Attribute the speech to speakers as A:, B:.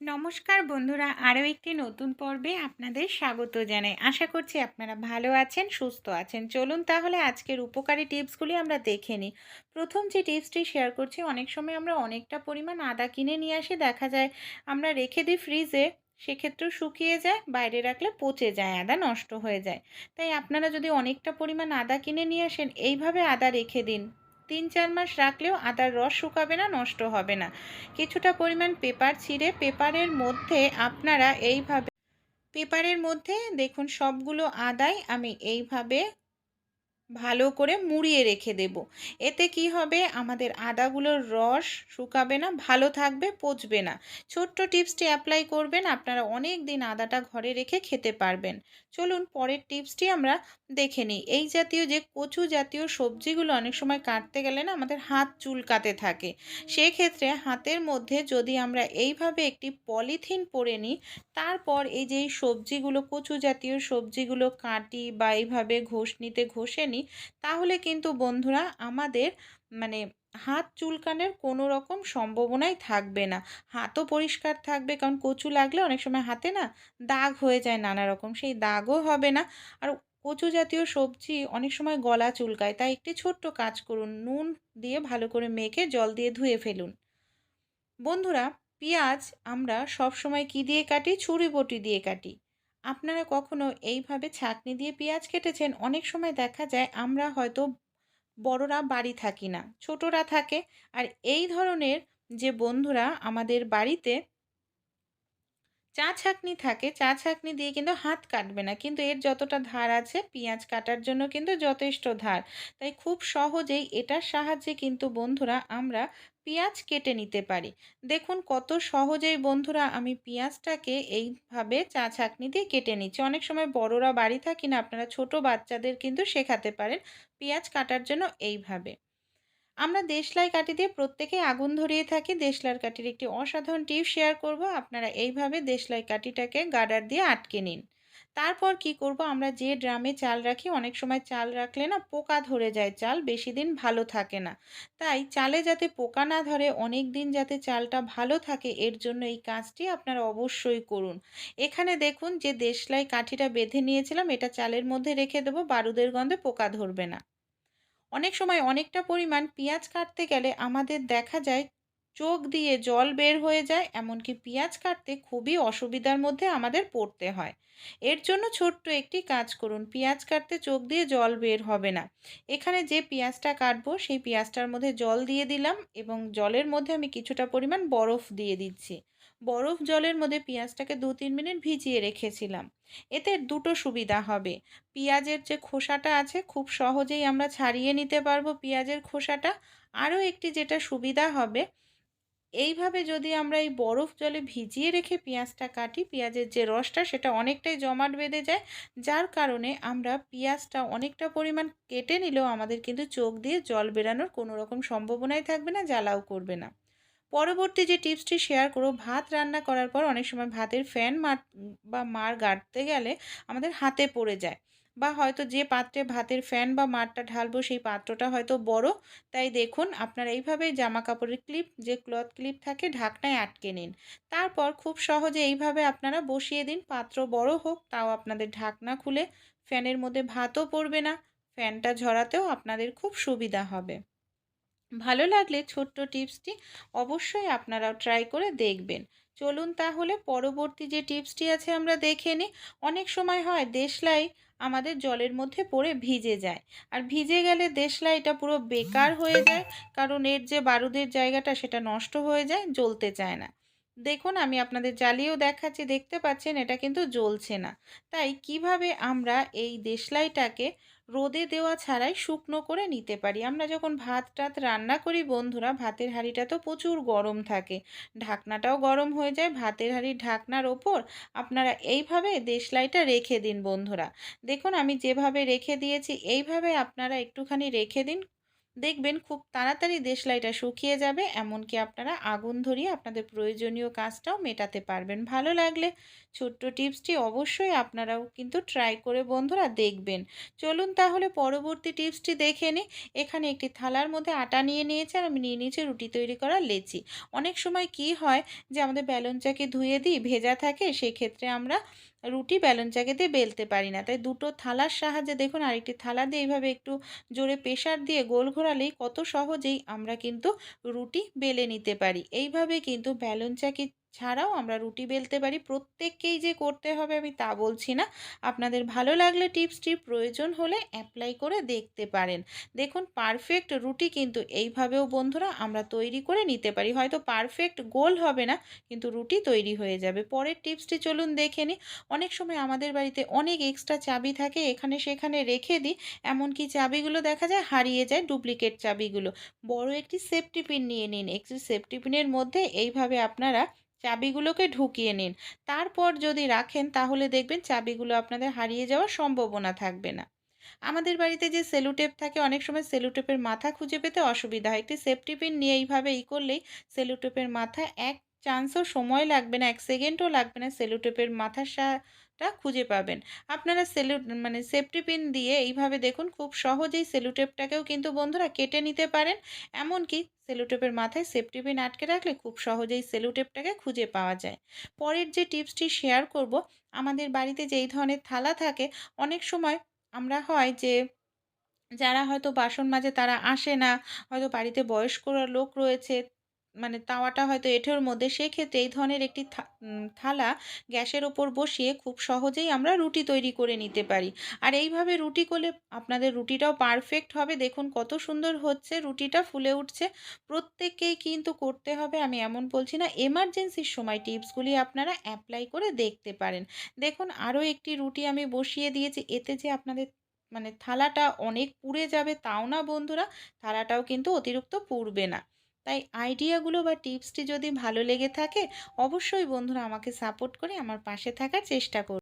A: নমস্কার বন্ধুরা, আরও একটি নতুন পর্বে আপনাদের স্বাগত জানাই। আশা করছি আপনারা ভালো আছেন, সুস্থ আছেন। চলুন তাহলে আজকের উপকারী টিপসগুলি আমরা দেখে নিই। প্রথম যে টিপসটি শেয়ার করছি, অনেক সময় আমরা অনেকটা পরিমাণ আদা কিনে নিয়ে আসি, দেখা যায় আমরা রেখে দিই ফ্রিজে, সেক্ষেত্রেও শুকিয়ে যায়, বাইরে রাখলে পচে যায়, আদা নষ্ট হয়ে যায়। তাই আপনারা যদি অনেকটা পরিমাণ আদা কিনে নিয়ে আসেন, এইভাবে আদা রেখে দিন। তিন চার মাস রাখলেও আদার রস শুকাবে না, নষ্ট হবে না। কিছুটা পরিমাণ পেপার ছিঁড়ে পেপারের মধ্যে আপনারা এইভাবে পেপারের মধ্যে দেখুন সবগুলো আদাই আমি এইভাবে ভালো করে মুড়িয়ে রেখে দেব। এতে কি হবে? আমাদের আদাগুলোর রস শুকাবে না, ভালো থাকবে, পচবে না। ছোট্ট টিপসটি অ্যাপ্লাই করবেন, আপনারা অনেক দিন আদাটা ঘরে রেখে খেতে পারবেন। চলুন পরের টিপসটি আমরা দেখে নিই। এই জাতীয় যে কচু জাতীয় সবজিগুলো অনেক সময় কাটতে গেলে না আমাদের হাত চুলকাতে থাকে। সেক্ষেত্রে হাতের মধ্যে যদি আমরা এইভাবে একটি পলিথিন পরে নিই, তারপর এই যে সবজিগুলো, কচু জাতীয় সবজিগুলো কাটি বা এইভাবে ঘষনিতে ঘষে নিই, তাহলে কিন্তু বন্ধুরা আমাদের মানে হাত চুলকানোর কোনো রকম সম্ভাবনাই থাকবে না। হাতও পরিষ্কার থাকবে কারণ কচু লাগলে অনেক সময় হাতে না দাগ হয়ে যায় নানা রকম, সেই দাগও হবে না। আর কচু জাতীয় সবজি অনেক সময় গলা চুলকায়, তাই একটি ছোট্ট কাজ করুন, নুন দিয়ে ভালো করে মেখে জল দিয়ে ধুয়ে ফেলুন। বন্ধুরা, পেঁয়াজ আমরা সব সময় কী দিয়ে কাটি? ছুরি বটি দিয়ে কাটি। আপনারা কখনো এইভাবে ছাঁকনি দিয়ে পেঁয়াজ কেটেছেন? অনেক সময় দেখা যায় আমরা হয়তো বড়রা বাড়ি থাকি না, ছোটরা থাকে। আর এই ধরনের যে বন্ধুরা আমাদের বাড়িতে চা ছাঁকনি থাকে চা ছাঁকনি দিয়ে কিন্তু হাত কাটবে না। কিন্তু এর যতটা ধার আছে, পেঁয়াজ কাটার জন্য কিন্তু যথেষ্ট ধার। তাই খুব সহজেই এটার সাহায্যে কিন্তু বন্ধুরা আমরা পেঁয়াজ কেটে নিতে পারি। দেখুন কত সহজেই বন্ধুরা আমি পেঁয়াজটাকে এইভাবে চা ছাঁকনি দিয়ে কেটে নিচ্ছি। অনেক সময় বড়রা বাড়ি থাকি না, আপনারা ছোট বাচ্চাদের কিন্তু শেখাতে পারেন পেঁয়াজ কাটার জন্য এইভাবে। আমরা দেশলাই কাঠি দিয়ে প্রত্যেকেই আগুন ধরিয়ে থাকি। দেশলার কাঠির একটি অসাধারণ টিপ শেয়ার করব। আপনারা এইভাবে দেশলাই কাঠিটাকে গার্ডার দিয়ে আটকে নিন। তারপর কি করব? আমরা যে ড্রামে চাল রাখি, অনেক সময় চাল রাখলে না পোকা ধরে যায় চাল, বেশি দিন ভালো থাকে না। তাই চালে যাতে পোকা না ধরে, অনেক দিন যাতে চালটা ভালো থাকে, এর জন্য এই কাজটি আপনারা অবশ্যই করুন। এখানে দেখুন যে দেশলাই কাঠিটা বেঁধে নিয়েছিলাম, এটা চালের মধ্যে রেখে দেবো, বারুদের গন্ধে পোকা ধরবে না। অনেক সময় অনেকটা পরিমাণ পেঁয়াজ কাটতে গেলে আমাদের দেখা যায় চোখ দিয়ে জল বের হয়ে যায়, এমনকি পেঁয়াজ কাটতে খুবই অসুবিধার মধ্যে আমাদের পড়তে হয়। এর জন্য ছোট্ট একটি কাজ করুন, পেঁয়াজ কাটতে চোখ দিয়ে জল বের হবে না। এখানে যে পেঁয়াজটা কাটবো, সেই পেঁয়াজটার মধ্যে জল দিয়ে দিলাম এবং জলের মধ্যে আমি কিছুটা পরিমাণ বরফ দিয়ে দিচ্ছি। বরফ জলের মধ্যে পেঁয়াজটাকে দু তিন মিনিট ভিজিয়ে রেখেছিলাম। এতে দুটো সুবিধা হবে। পেঁয়াজের যে খোসাটা আছে, খুব সহজেই আমরা ছাড়িয়ে নিতে পারব পেঁয়াজের খোসাটা। আরও একটি যেটা সুবিধা হবে এইভাবে যদি আমরা এই বরফ জলে ভিজিয়ে রেখে পেঁয়াজটা কাটি, পেঁয়াজের যে রসটা সেটা অনেকটাই জমাট বেঁধে যায়, যার কারণে আমরা পেঁয়াজটা অনেকটা পরিমাণ কেটে নিলেও আমাদের কিন্তু চোখ দিয়ে জল বেরানোর কোনো রকম সম্ভাবনাই থাকবে না, জ্বালাও করবে না। পরবর্তী যে টিপসটি শেয়ার করো ভাত রান্না করার পর অনেক সময় ভাতের ফ্যান মার বা মার গাড়তে গেলে আমাদের হাতে পড়ে যায়। বা হয়তো যে পাত্রে ভাতের ফ্যান বা মারটা ঢালবো সেই পাত্রটা হয়তো বড়। তাই দেখুন, আপনারা এইভাবে জামা কাপড়ের ক্লিপ, যে ক্লথ ক্লিপ থাকে, ঢাকনায় আটকে নিন। তারপর খুব সহজে এইভাবে আপনারা বসিয়ে দিন, পাত্র বড় হোক, তাও আপনাদের ঢাকনা খুলে, ফ্যানের মধ্যে ভাতও পড়বে না, ফ্যানটা ঝরাতেও আপনাদের খুব সুবিধা হবে। ভালো লাগলে ছোট্ট টিপসটি অবশ্যই আপনারাও ট্রাই করে দেখবেন। চলুন তাহলে পরবর্তী যে টিপসটি আছে আমরা দেখে নিই। অনেক সময় হয়, দেশলাই আমাদের জলের মধ্যে পড়ে ভিজে যায়। আর ভিজে গেলে দেশলাইটা পুরো বেকার হয়ে যায়, কারণ এর যে বারুদের জায়গাটা সেটা নষ্ট হয়ে যায়, জ্বলতে চায় না। দেখুন, আমি আপনাদের জ্বালিয়েও দেখাচ্ছি, দেখতে পাচ্ছেন, এটা কিন্তু জ্বলছে না। তাই কীভাবে আমরা এই দেশলাইটাকে রোদে দেওয়া ছাড়াই শুকনো করে নিতে পারি। আমরা যখন ভাত টাত রান্না করি, বন্ধুরা, ভাতের হাঁড়িটা তো প্রচুর গরম থাকে। ঢাকনাটাও গরম হয়ে যায়। ভাতের হাঁড়ির ঢাকনার ওপর আপনারা এইভাবে দেশলাইটা রেখে দিন, বন্ধুরা। দেখুন, আমি যেভাবে রেখে দিয়েছি, এইভাবে আপনারা একটুখানি রেখে দিন। দেখবেন খুব তাড়াতাড়ি দেশলাইটা শুকিয়ে যাবে, এমনকি আপনারা আগুন ধরিয়ে আপনাদের প্রয়োজনীয় কাজটাও মেটাতে পারবেন। ভালো লাগলে ছোট্ট টিপসটি অবশ্যই আপনারাও কিন্তু ট্রাই করে বন্ধুরা দেখবেন। চলুন তাহলে পরবর্তী টিপসটি দেখে নিই। এখানে একটি থালার মধ্যে আটা নিয়ে নিয়েছে আর আমি নিয়ে নিয়েছি রুটি তৈরি করার লেচি। অনেক সময় কি হয় যে আমাদের ব্যালনচাকে ধুয়ে দিই, ভেজা থাকে, সেক্ষেত্রে আমরা রুটি ব্যালনচাকে দিয়ে বেলতে পারি না। তাই দুটো থালার সাহায্যে দেখুন আরেকটি থালা দিয়ে এইভাবে একটু জোরে প্রেশার দিয়ে গোল ঘোরালেই কত সহজেই আমরা কিন্তু রুটি বেলে নিতে পারি। এইভাবে কিন্তু ব্যালন চাকি ছাড়াও আমরা রুটি বেলতে পারি। প্রত্যেককেই যে করতে হবে আমি তা বলছি না। আপনাদের ভালো লাগলে টিপসটি প্রয়োজন হলে অ্যাপ্লাই করে দেখতে পারেন। দেখুন পারফেক্ট রুটি কিন্তু এইভাবেও বন্ধুরা আমরা তৈরি করে নিতে পারি। হয়তো পারফেক্ট গোল হবে না, কিন্তু রুটি তৈরি হয়ে যাবে। পরের টিপসটি চলুন দেখে নিই। অনেক সময় আমাদের বাড়িতে অনেক এক্সট্রা চাবি থাকে, এখানে সেখানে রেখে দিই। এমনকি চাবিগুলো দেখা যায় হারিয়ে যায় ডুপ্লিকেট চাবিগুলো। বড় একটি সেফটি পিন নিয়ে নিন। একটি সেফটি পিনের মধ্যে এইভাবে আপনারা চাবিগুলোকে ঢুকিয়ে নিন। তারপর যদি রাখেন, তাহলে দেখবেন চাবিগুলো আপনাদের হারিয়ে যাওয়ার সম্ভাবনা থাকবে না। আমাদের বাড়িতে যে সেলুটেপ থাকে, অনেক সময় সেলুটেপের মাথা খুঁজে পেতে অসুবিধা হয়। একটি সেফটি পিন নিয়ে এইভাবে ই করলেই সেলুটেপের মাথা এক চান্সও সময় লাগবে না, এক সেকেন্ডও লাগবে না সেলুটেপের মাথার সাটা খুঁজে পাবেন। আপনারা সেলু মানে সেফটি পিন দিয়ে এইভাবে দেখুন, খুব সহজেই সেলুটেপটাকেও কিন্তু বন্ধুরা কেটে নিতে পারেন। এমনকি সেলুটেপের মাথায় সেফটি পিন আটকে রাখলে খুব সহজেই সেলুটেপটাকে খুঁজে পাওয়া যায়। পরের যে টিপসটি শেয়ার করব, আমাদের বাড়িতে যেই ধরনের থালা থাকে, অনেক সময় আমরা হয় যে, যারা হয়তো বাসন মাজে তারা আসে না, হয়তো বাড়িতে বয়স্করা লোক রয়েছে মানে তাওয়াটা হয়তো এঁঠোর মধ্যে, সেক্ষেত্রে এই ধরনের একটি থালা গ্যাসের ওপর বসিয়ে খুব সহজেই আমরা রুটি তৈরি করে নিতে পারি। আর এইভাবে রুটি করলে আপনাদের রুটিটাও পারফেক্ট হবে। দেখুন কত সুন্দর হচ্ছে, রুটিটা ফুলে উঠছে। প্রত্যেককেই কিন্তু করতে হবে, আমি এমন বলছি না এমার্জেন্সির সময় টিপসগুলি আপনারা অ্যাপ্লাই করে দেখতে পারেন। দেখুন আরও একটি রুটি আমি বসিয়ে দিয়েছি, এতে যে আপনাদের মানে থালাটা অনেক পুড়ে যাবে, তাও না বন্ধুরা, থালাটাও কিন্তু অতিরিক্ত পুড়বে না। তাই আইডিয়াগুলো বা টিপসটি যদি ভালো লেগে থাকে, অবশ্যই বন্ধুরা আমাকে সাপোর্ট করে আমার পাশে থাকার চেষ্টা করুন